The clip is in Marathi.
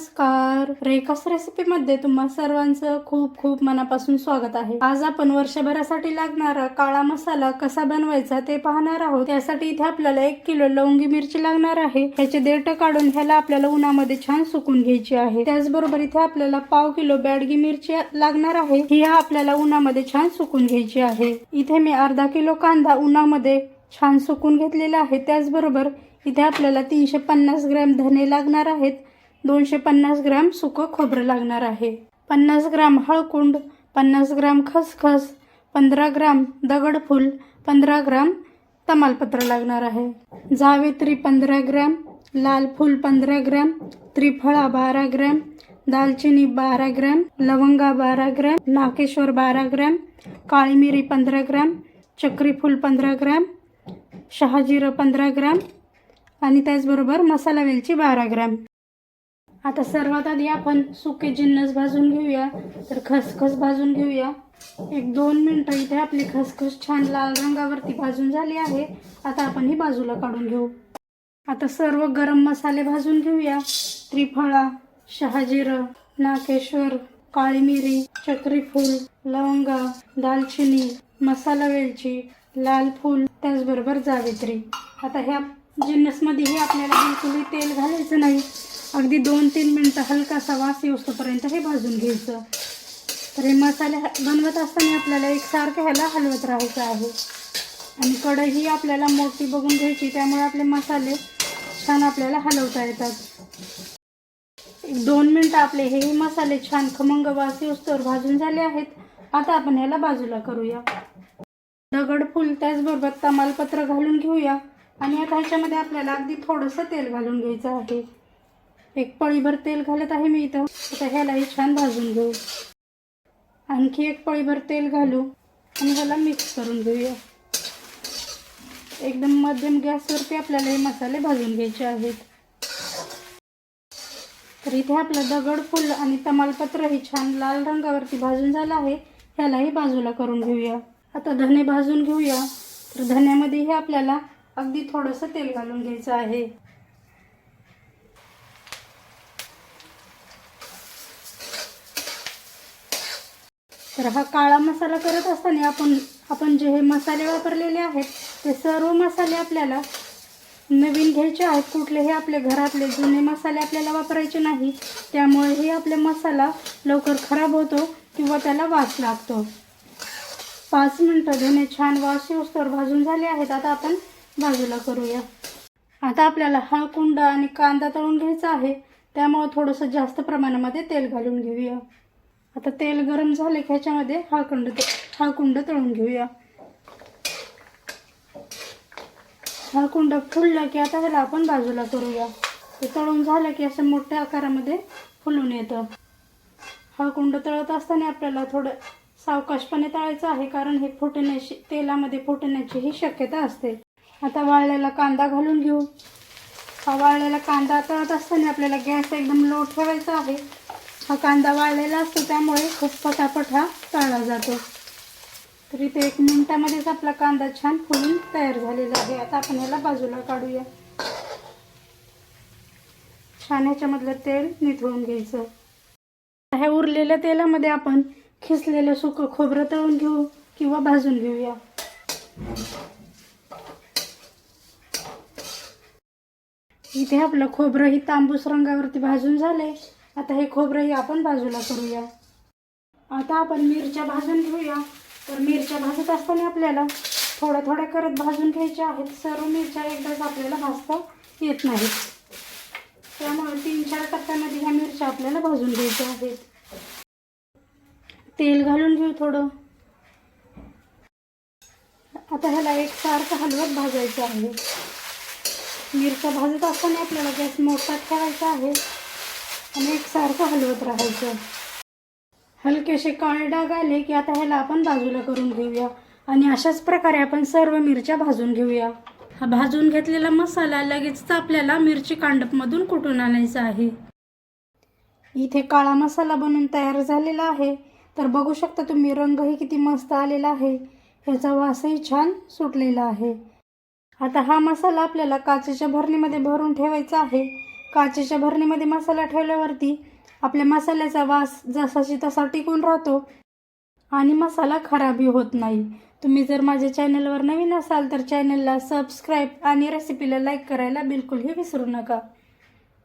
नमस्कार. रेखास रेसिपीमध्ये तुम्हा सर्वांचं खूप खूप मनापासून स्वागत आहे. आज आपण वर्षभरासाठी लागणारा काळा मसाला कसा बनवायचा ते पाहणार आहोत. त्यासाठी इथे आपल्याला एक किलो लवंगी मिरची लागणार आहे. ह्याचे देठ काढून ह्याला आपल्याला उन्हामध्ये छान सुकून घ्यायची आहे. त्याचबरोबर इथे आपल्याला पाव किलो बॅडगी मिरची लागणार आहे. ही आपल्याला उन्हामध्ये छान सुकून घ्यायची आहे. इथे मी अर्धा किलो कांदा उन्हामध्ये छान सुकून घेतलेला आहे. त्याचबरोबर इथे आपल्याला तीनशे पन्नास ग्रॅम धने लागणार आहेत. दोनशे पन्नास ग्रॅम सुकं खोबरं लागणार आहे. पन्नास ग्राम हळकुंड पन्नास ग्राम खसखस पंधरा ग्राम दगडफूल पंधरा ग्राम तमालपत्र लागणार आहे. जावेत्री पंधरा ग्रॅम लाल फूल पंधरा ग्रॅम त्रिफळा बारा ग्रॅम दालचिनी बारा ग्रॅम लवंगा बारा ग्रॅम नाकेश्वर बारा ग्रॅम काळी मिरी पंधरा ग्रॅम चक्रीफूल पंधरा ग्रॅम शहाजिरं पंधरा ग्रॅम आणि त्याचबरोबर मसाला वेलची बारा ग्रॅम. आता सर्वात आधी आपण सुके जिन्नस भाजून घेऊया. तर खसखस भाजून घेऊया. एक दोन मिनटं इथे आपली खसखस छान लाल रंगावरती भाजून झाली आहे. आता आपण ही बाजूला काढून घेऊ. आता सर्व गरम मसाले भाजून घेऊया. त्रिफळा शहाजिरं नाकेश्वर काळी मिरी चक्रीफूल लवंगा दालचिनी मसाला वेलची लाल फूल त्याचबरोबर जावेत्री. आता ह्या जिन्नसमध्येही आपल्याला बिलकुलही तेल घालायचं नाही. अगदी दोन तीन मिनटं हलकासा वास येऊस्तोपर्यंत हे भाजून घ्यायचं. तर हे मसाले बनवत असताना आपल्याला एकसारखं ह्याला हलवत राहायचं आहे. आणि कढई आपल्याला मोठी बघून घ्यायची त्यामुळे आपले मसाले छान आपल्याला हलवता येतात. एक दोन मिनटं आपले हे मसाले छान खमंग वास येऊस्तोवर भाजून झाले आहेत. आता आपण ह्याला बाजूला करूया. दगडफूल त्याचबरोबर तमालपत्र घालून घेऊया. आणि आता ह्याच्यामध्ये आपल्याला अगदी थोडंसं तेल घालून घ्यायचं आहे. एक पळीभर तेल घालत आहे मी इथं. आता ह्यालाही छान भाजून घेऊ. आणखी एक पळीभर तेल घालू आणि ह्याला मिक्स करून घेऊया. एकदम मध्यम गॅसवरती आपल्याला हे मसाले भाजून घ्यायचे आहेत. तर इथे आपलं दगड फुल आणि तमालपत्र ही छान लाल रंगावरती भाजून झालं आहे. ह्यालाही बाजूला करून घेऊया. आता धने भाजून घेऊया. तर धन्यामध्येही आपल्याला अगदी थोडंसं तेल घालून घ्यायचं आहे. तर हा काळा मसाला करत असताना आपण आपण जे हे मसाले वापरलेले आहेत ते सर्व मसाले आपल्याला नवीन घ्यायचे आहेत. कुठलेही आपले घरातले जुने मसाले आपल्याला वापरायचे नाही. त्यामुळे हे आपले मसाला लवकर खराब होतो किंवा त्याला वास लागतो. पाच मिनटं धुणे छान वास येऊस्तोवर भाजून झाले आहेत. आता आपण बाजूला करूया. आता आपल्याला हा कुंड आणि कांदा तळून घ्यायचा आहे. त्यामुळे थोडंसं जास्त प्रमाणामध्ये तेल घालून घेऊया. आता तेल गरम झाले की ह्याच्यामध्ये? हा कुंड हा कुंड तळून घेऊया. हा कुंड की आता ह्याला आपण बाजूला करूया. ते तळून झालं की असं मोठ्या आकारामध्ये फुलून येतं. हा कुंड तळत असताना आपल्याला थोडं सावकाशपणे तळायचं आहे कारण हे फुटण्याची तेलामध्ये फुटण्याची ही शक्यता असते. आता वाळलेला कांदा घालून घेऊ. हा वाळलेला कांदा तळत असताना आपल्याला गॅस एकदम लो ठेवायचा आहे. हा कांदा वाळलेला असतो त्यामुळे खूप पटापट हा तळला जातो. तर इथे एक मिनिटामध्येच आपला कांदा छान फुलून तयार झालेला आहे. आता आपण ह्याला बाजूला काढूया. छान ह्याच्यामधलं तेल निथळून घ्यायचं. ह्या उरलेल्या तेलामध्ये आपण खिसलेलं सुकं खोबरं तळून घेऊ किंवा भाजून घेऊया. इथे आपलं खोबरं ही तांबूस रंगावरती भाजून झाले आता हे खोबरंही आपण बाजूला करूया. आता आपण मिरच्या भाजून घेऊया. तर मिरच्या भाजत असताना आपल्याला थोड्या थोड्या करत भाजून घ्यायच्या आहेत. सर्व मिरच्या एकदाच आपल्याला भाजता येत नाहीत. त्यामुळे तीन चार टप्प्यामध्ये ह्या मिरच्या आपल्याला भाजून घ्यायच्या आहेत. तेल घालून घेऊ थोडं. आता ह्याला एक सारखं हलवत भाजायचं आहे. मिरच्या भाजत असताना आपल्याला गॅस मोठा ठेवायचा आहे. आणि एकसारखं हलवत राहायचं. हलकेसे काळे डाग आले की आता ह्याला आपण बाजूला करून घेऊया. आणि अशाच प्रकारे आपण सर्व मिरच्या भाजून घेऊया. हा भाजून घेतलेला मसाला लगेच आपल्याला मिरची कांडपमधून कुटून आणायचा आहे? इथे काळा मसाला बनून तयार झालेला आहे. तर बघू शकता तुम्ही रंगही किती मस्त आलेला आहे. ह्याचा वासही छान सुटलेला आहे. आता हा मसाला आपल्याला काचेच्या भरणीमध्ये भरून ठेवायचा आहे. काचेच्या भरणीमध्ये मसाला ठेवल्यावरती आपल्या मसाल्याचा वास जसाशी तसा टिकून राहतो आणि मसाला खराबही होत नाही. तुम्ही जर माझ्या चॅनलवर नवीन असाल तर चॅनलला सबस्क्राईब आणि रेसिपीला लाईक करायला बिलकुलही विसरू नका.